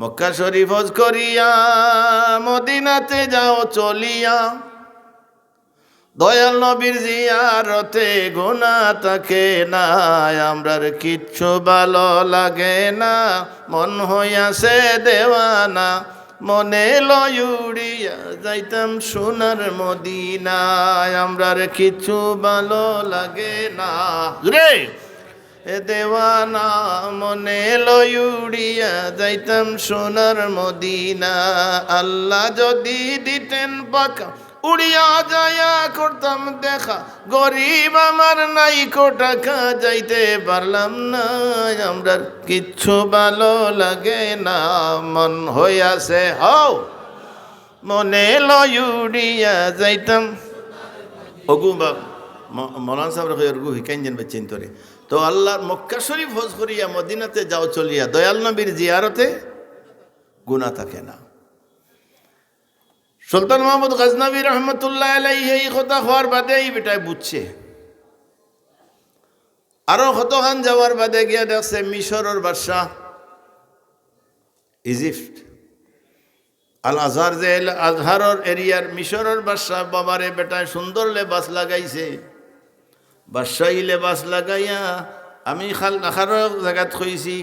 মক্কা শরীফ করিয়া, মদিনাতে যাও, চলিয়া। দয়াল নবীর জিয়ারতে গুণা তাকে না, আমরার কিচ্ছু ভালো লাগে না। মন হইয়াছে দেওয়ানা, মনে লয়ুড়িয়া যাইতাম সোনার মদিনায়, আমরার কিচ্ছু ভালো লাগে না। এ দেওয়ানা মনে লয়ুড়িয়া যাইতাম সোনার মদিনা। আল্লাহ যদি দিতেন পাকা উড়িয়া যায়া করতাম দেখা। গরিব আমার নাই কো টাকা, যাইতে পারলাম না। আমরা কিচ্ছু ভালো লাগে না। মন হইয়াছে, হও। মনে লয়ুড়িয়া যাইতাম। অগু বা মৌলান সাহেব রেখে অর্গু হিকাইন যেন বেচেন তোরে। তো আল্লাহর মক্কা শরীফ হজ করিয়া মদিনাতে যাও চলিয়া, দয়াল নবীর জিয়ারতে গুণা থাকে না। সুলতান মাহমুদ গজনবী রহমতুল্লাহ আলাই এই কথা হওয়ার বাদে এই বেটায় বুঝছে। আরও কতখান যাওয়ার বাদে গিয়া দেখছে মিশরের বাদশাহ ইজিপ্ট। আল আজহার যে আজহারর এরিয়ার মিশরের বাদশাহ বাবারে বেটায় সুন্দর লেবাস লাগাইছে। বাদশাহী লেবাস লাগাইয়া আমি খাল আখার জায়গাত কইছি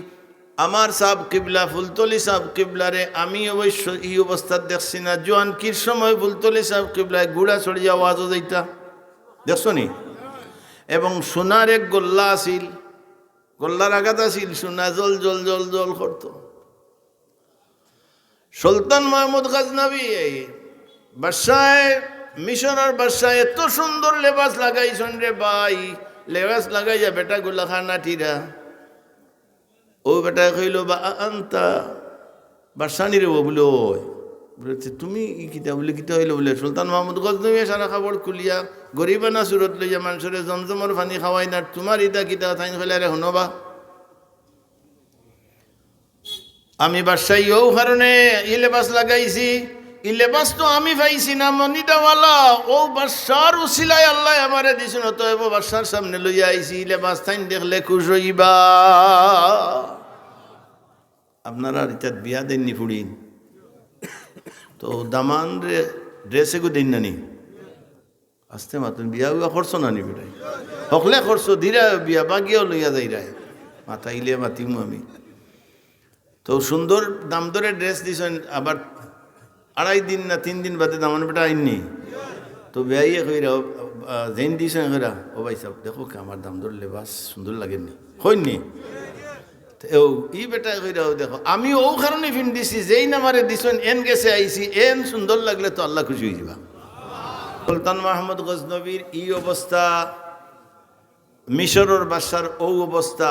আমার সাব কিবলা, ফুলতলি সাব কিবলারে আমি অবশ্য এই অবস্থাত দেখছি না। জোয়ান কির সময় ফুলতলি সাব কিবলায় গুড়া ছড়িয়া আওয়াজও যাইতা? দেখছ নি? এবং সোনার এক গোল্লা আছিল। গোল্লার আঘাত আছিল, সোনা জল জল জল জল করত। সুলতান মাহমুদ গাজনাবি এই বাদশায় মিশনের বাদশাহ, এত সুন্দর লেবাস লাগাইছন রে ভাই। লেবাস লাগাইয়া বেটা গুলা খানাটিরা ও বেটা কইল, বা আন্তা। বাসানি রে বলে বলেছে তুমি কিতা? বলে, কিতা হইল? বলে, সুলতান মাহমুদ গজনবী সারা খাবার খুলিয়া গরিবানা সুরত লইয়া মানুষের জমজমর পানি খাওয়াই না, তোমার ইটা কিতা থাইন ফেলে রে শুনবা আমি বাসাই ও কারণে ই লেবাস লাগাইছি। ই লেবাস তো আমি পাইছি না মনিদাওয়ালা ও বাসার উসিলাই আল্লাহ আমারে দিছিল তো এব বাসার সামনে লইয়া আইছি ই লেবাস থাইন দেখলে খুশ হইবা। আপনারা রিতার বিয়া দেননি ফুড়িন? তো দামান রে, ড্রেস এগু দিন নানি? আসতে মাতুন, বিয়া উয়া করছ নানি বেটাই হকলে করছ ধীরা বিয়া বাগিয়াও লইয়া যাই রায় মাথা ইলে মাতিমু আমি। তো সুন্দর দাম ধরে ড্রেস দিছেন, আবার আড়াই দিন না তিন দিন বাদে দামান বেটা আইননি। তো বেয়াইয়ে কইরা জেন দিছেন কইরা, ও ভাই সাহেব দেখো কি আমার দাম ধরে লেবাস সুন্দর লাগেননি। হইনি ও, ই বেটা কইরাও দেখো, আমি ও কারণে ফিন দিছি যেই নামারে দিছেন, এন গেছে আইছি, এন সুন্দর লাগলে তো আল্লাহ খুশি হয়ে যাবা। সুলতান মাহমুদ গজনবীর ই অবস্থা মিশরের বাসার ও অবস্থা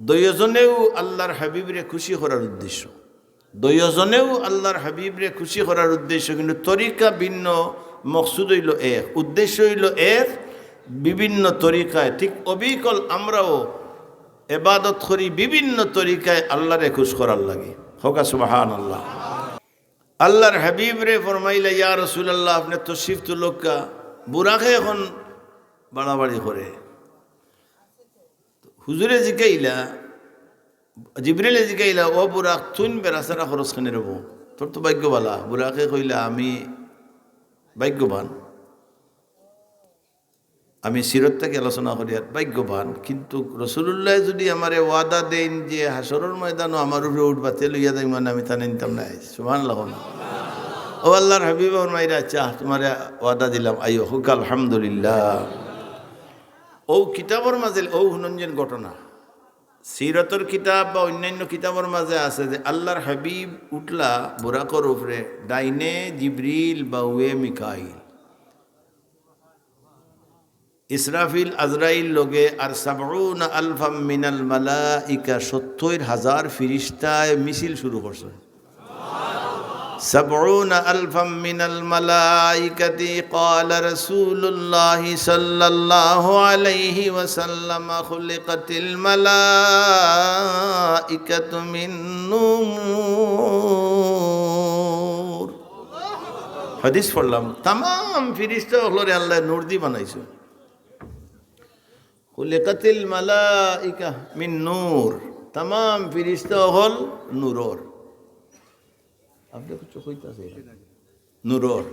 দয়োজনেও আল্লাহর হাবিবরে খুশি করার উদ্দেশ্য। দয়োজনেও আল্লাহর হাবিবরে খুশি করার উদ্দেশ্য, কিন্তু তরিকা ভিন্ন, মকসুদ হইল এক। উদ্দেশ্য হইল এক, বিভিন্ন তরিকায়, ঠিক অবিকল আমরাও এবাদত করি বিভিন্ন তরিকায় আল্লাহরে খুশ করার লাগে। হোকা সুবাহান আল্লাহ আল্লাহর হাবিব রে ফরমাইলা, ইয়া রসুলাল্লাহ, আপনি তশিফ তুলকা বুড়াকে এখন বাড়াবাড়ি করে। হুজুরে জিকাইলা জিবরিলে জিকাইলা ও বুড়াক তুন বেড়াসারা খরচ খানে রব? তোর তো ভাগ্যবালা। বুড়াকে কইলা, আমি ভাগ্যবান। আমি সিরত থেকে আলোচনা করি আর ভাগ্যবান। কিন্তু রসুল্লাহ যদি আমার ওয়াদা দেন যে হাসরের ময়দানও আমার উপরে উঠবাতে লইয়া দেয় মানে আমি তা নিতাম নাই সুমান লাগ না ও আল্লাহর হাবিব মাইরা, চাহ, তোমার ওয়াদা দিলাম। আইও হুক আলহামদুলিল্লাহ। ও কিতাবর মাঝে, ও হুনঞ্জন ঘটনা। সিরতর কিতাব বা অন্যান্য কিতাবের মাঝে আছে যে আল্লাহর হাবিব উঠলা বুরাকর উপরে, ডাইনে জিবরিল বা ওয়ে মিকাইল। ইসরাফিল, আজরাইল লোগে আর সাবরুন আলফাম মিনাল মালা ইকা সত্তর হাজার ফিরিস্তায় মিছিল শুরু করছে। سبعون ألفا من الملائكة قال رسول الله صلى الله عليه وسلم خلقت الملائكة من نور হাদিস পড়লাম তাম ফিরিস্তা হলরে আল্লাহ নূর দি বানাইছো খুলিকাতিল মালাইকা মিন নূর তাম ফিরিস্তা হল নূরর আপনি কিছু কইতাছে নূরর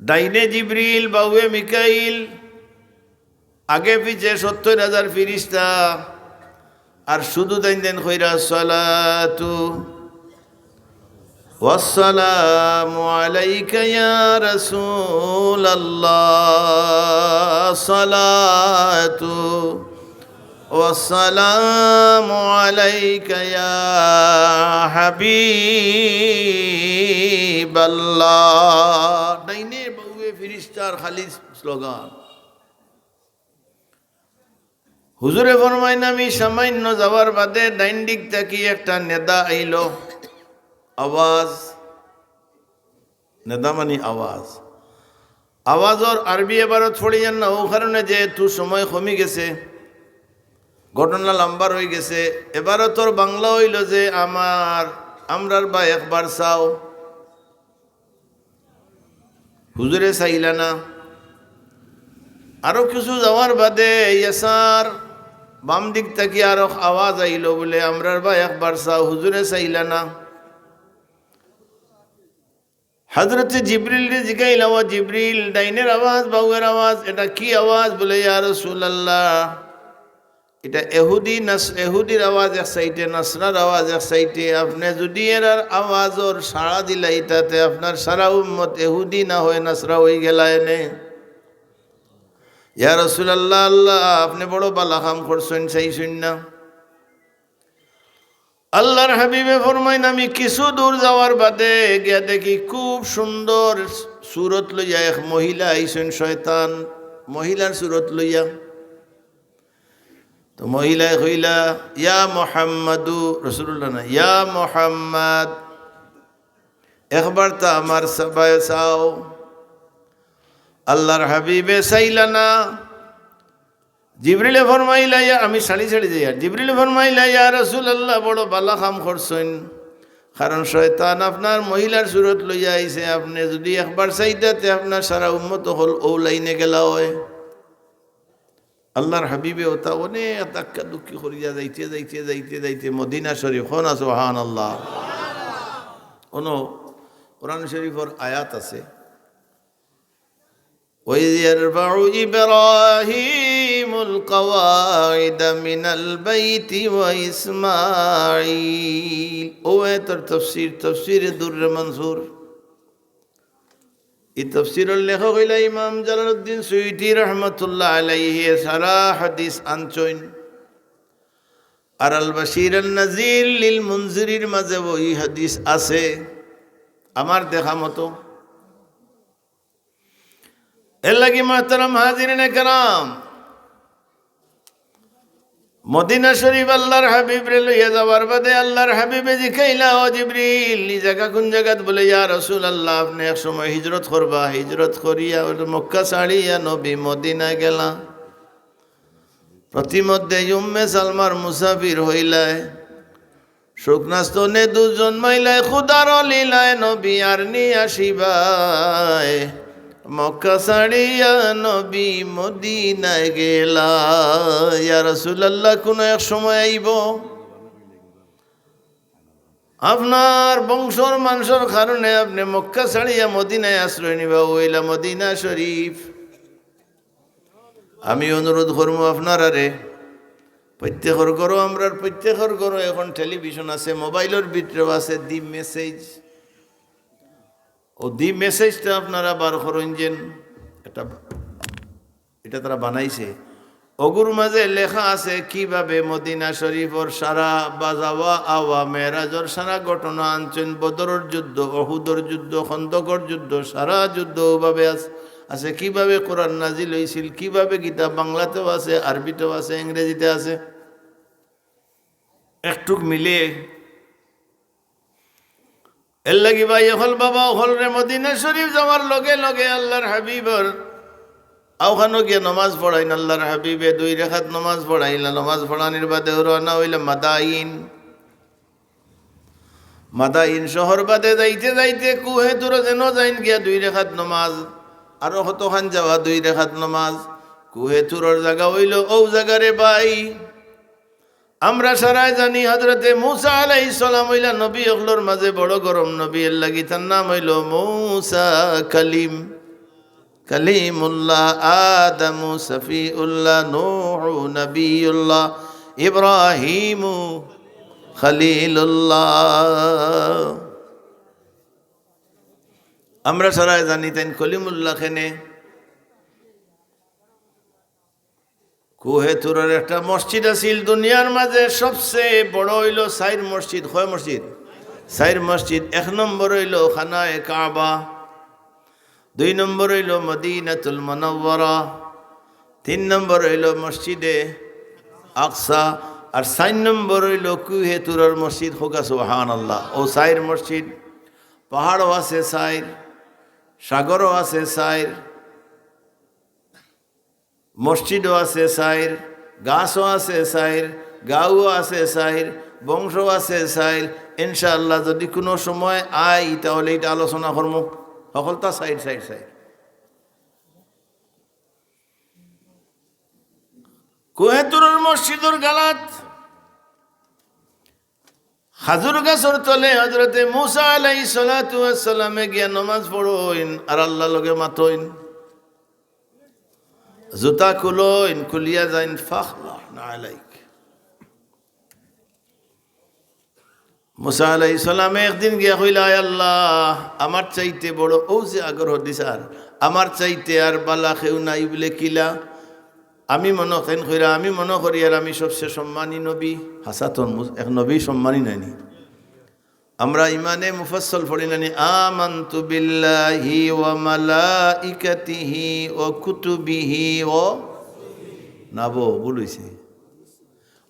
ডাইনে জিব্রিল বাউয়ে মিকাইল আগে পিছে সত্তর হাজার ফিরিস্তা আর শুধু দেন দেন কইরা সালাতু والسلام عليك يا رسول الله صلاة والسلام عليك يا حبيب الله ডাইনে বউয়ে ফিরিস্তার খালি স্লোগান হুজুরে ফরমাইন আমি সামান্য যাওয়ার বাদে ডাইন দিক থেকে একটা নেদা আইল আওয়াজ নেদা মানে আওয়াজ আওয়াজর আরবি এবারও ছড়ি যান না ও কারণে যে তু সময় কমে গেছে ঘটনা লম্বার হয়ে গেছে। এবারও তোর বাংলা হইল যে আমার, আমরার বা একবার চাও। হুজুরে চাইলা না। আরও কিছু যাওয়ার বাদে ইয়াসার বাম দিক থেকে আরও আওয়াজ আইল বলে আমরার বা একবার চাও। হুজুরে চাইলা না। হজরত জিবরিল জিগাইল আওয়াজ জিবরিল, ডাইনের আওয়াজ, বাউয়ের আওয়াজ, এটা কি আওয়াজ বলে, ইয়া রাসূলুল্লাহ। এটা এহুদি নাস, এহুদির আওয়াজ এক সাইডে নাসরার আওয়াজ এক সাইডে আপনি যদি এর আওয়াজর সাড়া দিলাই তাতে আপনার সারা উম্মত এহুদি না হয়ে, নাসরা হয়ে গেলা এনে। ইয়া রাসূলুল্লাহ, আল্লাহ, আপনি বড় বালা কাম করছেন সেই শূন্য আল্লাহর হাবিবে ফরমাইন, আমি কিছু দূর যাওয়ার বাদে গিয়া দেখি খুব সুন্দর সুরত লইয়া এক মহিলা আইসেন শয়তান। মহিলার সুরত লইয়া। তো মহিলায় কইলা ইয়া মোহাম্মদু রসুল্লাহ না, ইয়া মোহাম্মদ, একবার তা আমার সবাই চাও, আল্লাহর হাবিবে চাইলা না। জিবরিলে ফরমাইলা, ইয়া, আমি শাড়ি ছাড়ি যাই আর জিবরিলে ফরমাইলা, ইয়া রসুল আল্লাহ বড় বালা খাম করছেন, কারণ শয়তান আপনার মহিলার সুরত লইয়া আইছে, আপনি যদি একবার চাইতাতে আপনার সারা উন্মত হল ও লাইনে গেলা হয়। আল্লাহর হাবিবে ওটা অনেক তাক্কা দুঃখী করিয়া যাইতে যাইতে যাইতে যাইতে মদিনা শরীফ হন আছে হান আল্লাহ কোনো কোরআন শরীফর আয়াত আছে وإذ يرفع إبراهيم القواعد من البيت وإسماعيل ও তোর তফসির তফসির দুর মনসুর এই তফসিরের লেখক হইল ইমাম জালালউদ্দিন সুইটি রহমতুল্লাহ আলাইহি, সারা হাদিস আনচইন। আর আল বাশির নাজির লিল মুনজিরির মাঝে ওই হাদিস আছে, আমার দেখা মতো। এর লাগি মাহতারাম নে কারাম মদিনা শরীফ আল্লাহর হাবিব রে লইয়া যাওয়ার বাদে আল্লাহর হাবিবে জিখাইলা, ও জিবরিল, এই জায়গা কোন জায়গাত বলে, ইয়া রসুল আল্লাহ আপনি এক সময় হিজরত করবা, হিজরত করিয়া মক্কা ছাড়িয়া নবী মদিনা গেলা প্রতিমধ্যে উম্মে সালমার মুসাফির হইলায় শুকনাস্তনে দুজন মাইলায়, খুদার লীলায় নবী আর নি আসিবায়। মক্কা ছাড়িয়া নবী মদিনায় গেলা। ইয়া রাসূলুল্লাহ, কোন এক সময় আইব। আপনার বংশর মানুষের কারণে আপনি মক্কা ছাড়িয়া মদিনায় আশ্রয় নিবা ওইলা মদিনা শরীফ। আমি অনুরোধ করব আপনারা রে প্রত্যেকর করো আমরা প্রত্যেকর করো এখন টেলিভিশন আছে মোবাইলের ভিতরেও আছে দি মেসেজ ও দি মেসেজটা আপনারা বার করেন যেন এটা এটা তারা বানাইছে। অগুর মাঝে লেখা আছে, কীভাবে মদিনা শরীফর সারা বাজাওয়া আওয়া মেরাজর সারা ঘটনা আনছেন, বদরের যুদ্ধ, অহুদর যুদ্ধ, খন্দকর যুদ্ধ, সারা যুদ্ধ ওভাবে আছে আছে। কীভাবে কোরআন নাজিল হয়েছিল কীভাবে গীতা বাংলাতেও আছে, আরবিতেও আছে, ইংরেজিতে আছে। একটুক মিলে এর লাগি ভাই হল বাবা হল রে মদিনা শরীফ যাওয়ার লগে লগে আল্লাহর হাবিবর আওখানো গিয়ে নমাজ পড়াইন, আল্লাহর হাবিবে দুই রেখাত নমাজ পড়াইলা, নমাজ পড়ানির বাদে রওনা হইলে মাদাইন। মাদাইন শহর বাদে যাইতে যাইতে কুহে দূর যেন যাইন গিয়া দুই রেখাত নমাজ, আরও কতখান যাওয়া দুই রেখাত নমাজ। কুহে তুরর জায়গা হইল ও জায়গারে বাই। আমরা সারাই জানি হজরতে মুসা আলাই সালাম হইলা নবী অগলোর মাঝে বড় গরম। নবী এর লাগি তার নাম হইল মৌসা কালিম। কালিমুল্লাহ আদমু সফিউল্লাহ নূহ নবিউল্লাহ ইব্রাহিমু খলিলুল্লাহ। আমরা সারাই জানি তেন কলিমুল্লাহ খেনে। কুহে তুরের একটা মসজিদ আছিল দুনিয়ার মাঝে সবচেয়ে বড় হইল সাইর মসজিদ। হয় মসজিদ? সাইর মসজিদ, এক নম্বর হইল খানায় কাবা, দুই নম্বর হইল মদিনাতুল মনব্বরা তিন নম্বর হইল মসজিদে আকসা, আর চার নম্বর হইল কুহে তুরের মসজিদ। হোকা সুহান আল্লাহ ও সাইর মসজিদ, পাহাড়ও আছে সাইর, সাগরও আছে সাইর মসজিদও আছে সাইর, গাছও আছে সাইর গাঁও আছে সাইর বংশ আছে সাইর। ইনশাআল্লাহ যদি কোনো সময় আই তাহলে এটা আলোচনা করব। সকলটা সাইড সাইড সাইড কোহেতুরের মসজিদর গালাত। হাজুর গাছর তলে হজরতে মুসা আলাই সালামে গিয়া নমাজ পড়ইন, আর আল্লাহ লগে মাতইন। জুতা খুলইন খুলিয়া যাইন ফাখলা না আলাইক। মুসা আলাই সালামে একদিন গিয়া আয় আল্লাহ, আমার চাইতে বড় ও যে আগ্রহ দিছার আমার চাইতে আর বালা খেউ নাই বলে কিলা। আমি মনে করেন কইরা, আমি মনে করি আর আমি সবচেয়ে সম্মানী নবী। হাসাতন এক নবী সম্মানী নাইনি আমরা ইমানে মুফাসল পড়ি নানি আমান্তু বিল্লাহি ওয়া মালাইকাতিহি ও কুতুবিহি ও নাবো বলেছে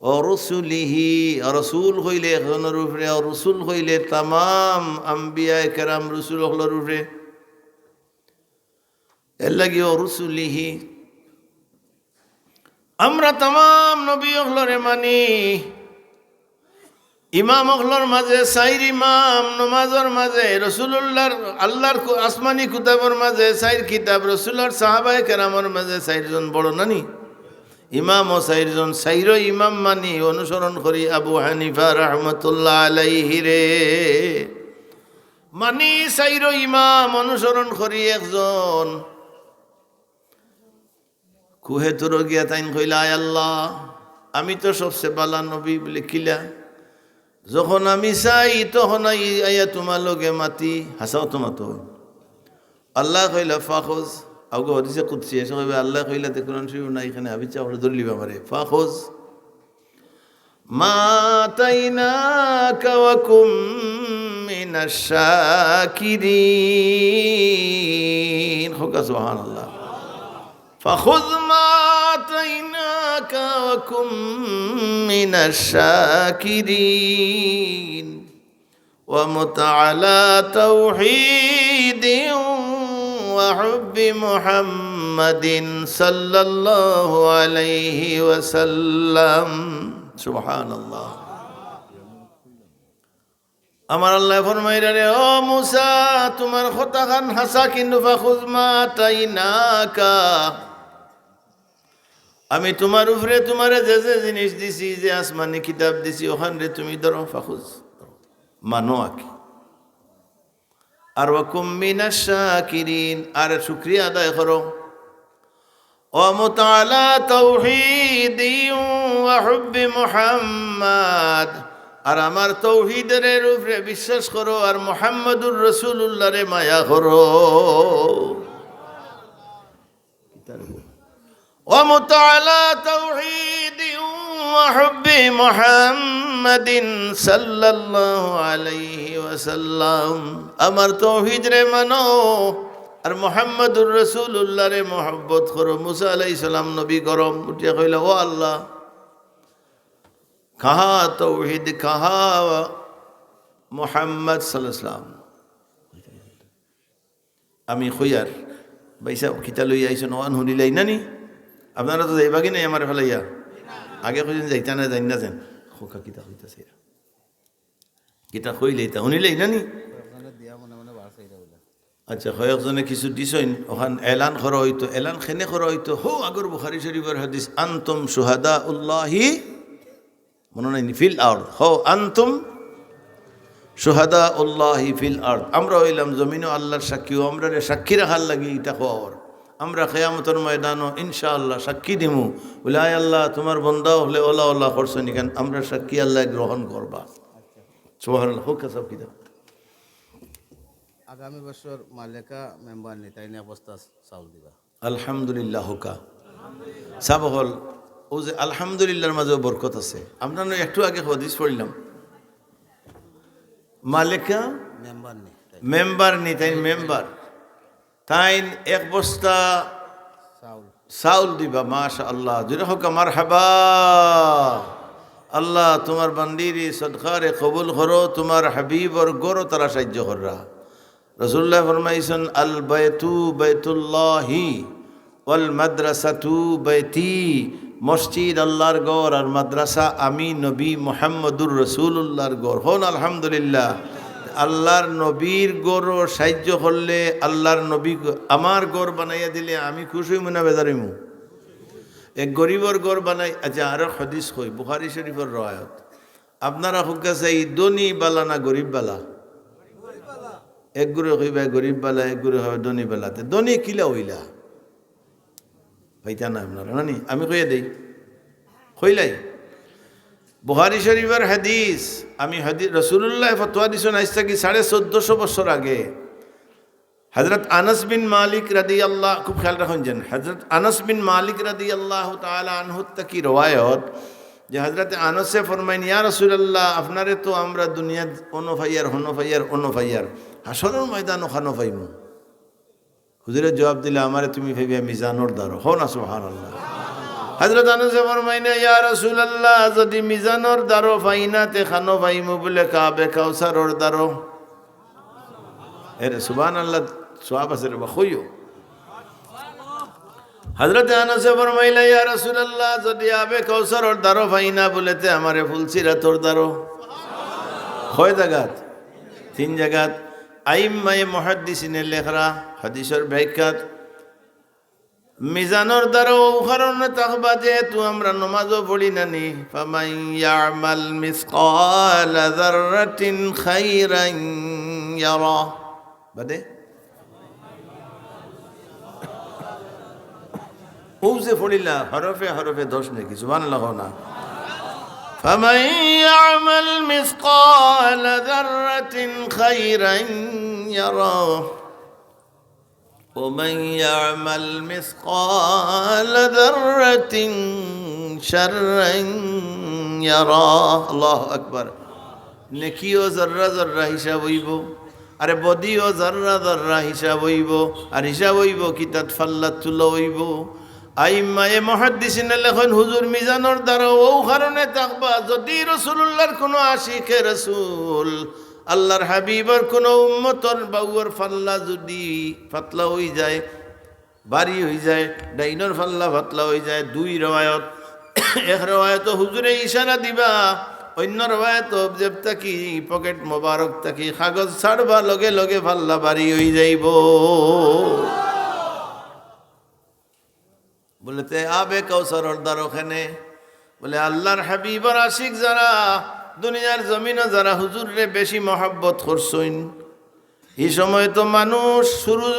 ও রসুলিহি রসুল হইলে এখনের উপরে ও রসুল হইলে তামাম আম্বিয়া কেরাম রসুল হলর উপরে এর লাগি ও রসুলিহি আমরা তাম নবী অহলরে মানি ইমাম অহলর মাঝে, সাইর ইমাম নমাজর মাঝে রসুল্লাহর আল্লাহর আসমানি কিতাবর মাঝে, সাইর কিতাব রসুল্লাহর সাহাবায় কেরামর মাঝে সাইরজন বড় নানি। ইমাম ও সাইরজন, সাইর ইমাম মানি, অনুসরণ করি আবু হানিফা রহমতুল্লাহ আলাইহি রে। মানি সাইর ইমাম অনুসরণ করি একজন। কুহে তোর গিয়া তাইন কইলা আল্লাহ, আমি তো সবচেয়ে বালা নবী বলে কিলা। যখন আমি চাই তখন আই আইয়া তোমার লগে মাতি হাসাও তো মাতো আল্লাহ কইলা ফাখোজ আগে হদিসে কুদছি এসে কইবে আল্লাহ কইলা তে কোরআন শরীফ নাই এখানে আমি চা ওটা ধরলি আমারে ফাখোজ মা তাইনাকা ওয়া কুম মিনাশ শাকিরিন হোকা সুবহানাল্লাহ فخذ ما آتيناك وكن من الشاكرين ومت على توحيد وحب محمد صلى الله عليه وسلم سبحان الله আমার আল্লাহ ফরমাইরা রে ও মুসা তোমার কথা খান হাসা কিন্তু ফাখুজ মা তাই নাকা আমি তোমার উপরে তোমারে যে যে জিনিস দিছি, যে আসমানি কিতাব দিছি ওখান রে তুমি ধরো, ফাখুজ। মানো আকি। আর ওয়াকুম মিনাশ শাকিরিন, আর শুকরিয়া আদায় করো। ও মুতালা তাওহীদি ওয়া হুব্বি মুহাম্মদ। আর আমার তৌহিদের উপরে বিশ্বাস করো, আর মোহাম্মদুর রসুল্লাহ রে মায়া করো। ومتعلى توحيد وحب محمد صلى الله عليه وسلم আমার তৌহিদ রে মানো আর মোহাম্মদুর রসুল্লাহ রে মোহাব্বত করো মুসা আলাই সালাম নবী গরম উঠিয়া কইলা ও আল্লাহ কাহা তৌহিদ কাহা মোহাম্মদ সাল্লাম আমি খৈয়ার বাইসা খিতা লই আইসো নওয়ান শুনিলাই নানি আপনারা তো যাইবা কি নাই আমার ফেলাইয়া। আগে কইছেন যাইতা না যাই না যেন খোকা, কিতা কইতাছে কিতা কইলেই তা শুনিলেই নানি আচ্ছা কয়েকজনে কিছু দিছইন ওখান এলান করা হইতো, এলান খেনে করা হইতো? হো আগর বুখারি শরীফের হাদিস আন্তম সুহাদা উল্লাহি মনে নাই ফিল আর্থ হো, আন্তুম সোহাদা উল্লাহি ফিল আর্থ আমরা হইলাম জমিনও আল্লাহর সাক্ষী আমরা সাক্ষী রাখার লাগি এটা খবর আমরা খেয়ামতর ময়দানও ইনশাআল্লাহ সাক্ষী দিমু। বলে আয় আল্লাহ তোমার বন্দা হলে ওলা ওলা করছেন কেন? আমরা সাক্ষী আল্লাহ গ্রহণ করবা। সোহার হোক সব কি আগামী বছর মালেকা মেম্বার নেই তাই নিয়ে অবস্থা চাউল দিবা। আলহামদুলিল্লাহ হোকা। সাব হল ও যে আলহামদুলিল্লাহর মাঝেও বরকত আছে। আমরা একটু আগে হদিস পড়লাম। মালিকা মেম্বার নেই মেম্বার নি তাই মেম্বার। তাই এক বস্তা চাউল। দিবা মাশা আল্লাহ জুড়ে হোক আমার হাবা আল্লাহ তোমার বান্দিরি সদকারে কবুল করো তোমার হাবিবর গরো তারা সাহায্য কররা। রসুল্লাহ ফরমাইছেন আল বাইতু বাইতুল্লাহি ওয়াল মাদ্রাসাতু বাইতি। মসজিদ আল্লাহর গড় আর মাদ্রাসা আমি নবী মোহাম্মদুর রসুল্লাহর গড়। হন আলহামদুলিল্লাহ। আল্লাহর নবীর গড় সাহায্য করলে আল্লাহর নবী আমার গড় বানাইয়া দিলে আমি খুশি মনে বেদারিমু এক গরিবর গড় বানাই আচ্ছা আরও হদিস কই, বুখারি শরীফের রয়াত আপনারা হুকাছে এই দনি বালা না গরিব বালা? এক গুরু কইবা গরিব বালা, এক গুরু হবে দনি বালাতে দনি কিলা হইলা? পাইতা না আপনারা, নানি, আমি কইয়া দেই। কইলাই? বুহারি শরীফের হাদিস, আমি হাদি রসুল্লাহ ফতোয়া দিছেন আজ থেকে সাড়ে চোদ্দশো বছর আগে। হজরত আনস বিন মালিক রাদি আল্লাহ খুব খেয়াল রাখুন যেন হজরত আনস বিন মালিক রাদি আল্লাহ তালা আনহুত কি রওয়ায়ত, যে হজরত আনসে ফরমাইন, ইয়া রসুল্লাহ আপনারে তো আমরা দুনিয়া অনফাইয়ার, হনফাইয়ার, অনফাইয়ার, হাসরের ময়দান ওখানো পাইমু হুজুরের জবাব দিলে, আমারে তুমি ভেবে মিজানোর দ্বারো হো না সুহান আল্লাহ হজরত আনসে ফরমাইনে, ইয়া রসুল্লাহ যদি মিজানোর দ্বারো ফাইনা তে খানো পাইমু বলে কাবে কাউসারোর দ্বারো এর সুবান আল্লাহ সোয়াব আছে রে বাখইও হজরত আনসে ফরমাইলা, ইয়া রাসূলুল্লাহ, যদি আবে কৌসরর দ্বারো ফাইনা বলেতে আমারে ফুলসিরা তোর দ্বারো হয় জায়গাত তিন জায়গাত আইম্মায়ে মুহাদ্দিসিনের লেখরা, হাদিসের ব্যাখ্যাত। মিজানোর দ্বারা কারণে তাকবা যেহেতু আমরা নমাজও পড়ি নানি ফামাই ইয়ামাল মিসকাল যাররাতিন খাইরান ইয়ারা বাদে ও যে পড়িলা হরফে হরফে দোষ নাকি জুবান লাগাও না فمن يعمل مثقال ذرة خيرا يراه ومن يعمل مثقال ذرة شرا يراه الله أكبر নেকিও জর্রা জর্রা হিসাব হইব আরে বদিও জর্রা জর্রা হিসাব হইব আর হিসাব হইব কিতাত ফাল্লাত তুলো হইব আইম্মায়ে মহাদ্দিসিনে লেখন হুজুর মিজানোর দ্বারা ও কারণে থাকবা যদি রসুল্লাহর কোনো আশিকে রসুল আল্লাহর হাবিবর কোনো উম্মতর বাউর ফাল্লা যদি ফাতলা হই যায়, বাড়ি হয়ে যায়, ডাইনর ফাল্লা ফাতলা হয়ে যায়, দুই রবায়ত এক রবায়ত হুজুরে ইশারা দিবা, অন্য রবায়ত অবজেব থাকি, পকেট মোবারক থাকি, কাগজ ছাড়বা, লগে লগে ফাল্লা বাড়ি হয়ে যাইব। বলেতে আবে কৌসর দ্বার ওখানে বলে আল্লাহর হাবিবর আশিক যারা দুনিয়ার জমিনে যারা হুজুরে বেশি মহাব্বত করছইন এই সময় তো মানুষ শুরু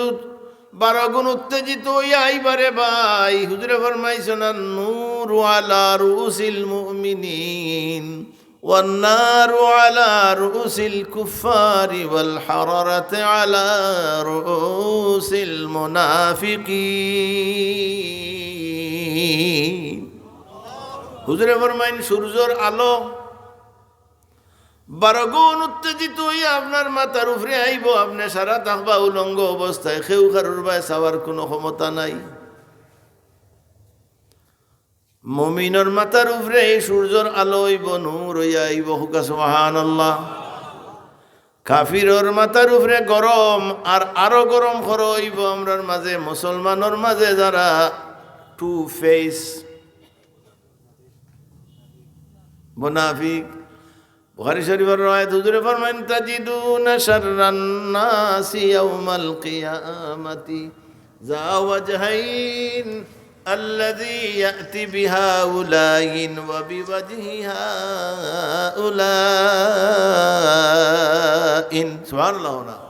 বারো গুণ উত্তেজিত হইয়া আইবারে ভাই হুজুরে ফরমাইছে না নূর আলা রুসিল মুমিনিন والنار على رؤوس الكفار والحرارة على رؤوس المنافقين হুজুরে ফরমাইন সূর্যর আলো বারগুণ উত্তেজিত হইয়া আপনার মাথার উপরে আইব, আপনি সারা থাকবা উলঙ্গ অবস্থায় খেউ খারুর বায় চাওয়ার কোনো ক্ষমতা নাই। মমিনর মাথার উপরে এই সূর্যর আলো হইব নূর হইয়া আইব, হুকা সুবহান আল্লাহ কাফিরর মাথার উপরে গরম আর আরও গরম হইব আমরার মাঝে মুসলমানের মাঝে যারা টু ফেস মুনাফিক বুহারি শরীফের রয়েত হুজুরে ফরমাইন তাজিদুনা শাররান নাসি ইয়াউমাল কিয়ামাতি যা ওয়াজহাইন الذي يأتي بهؤلاء وبوجهها أولئك سبحان الله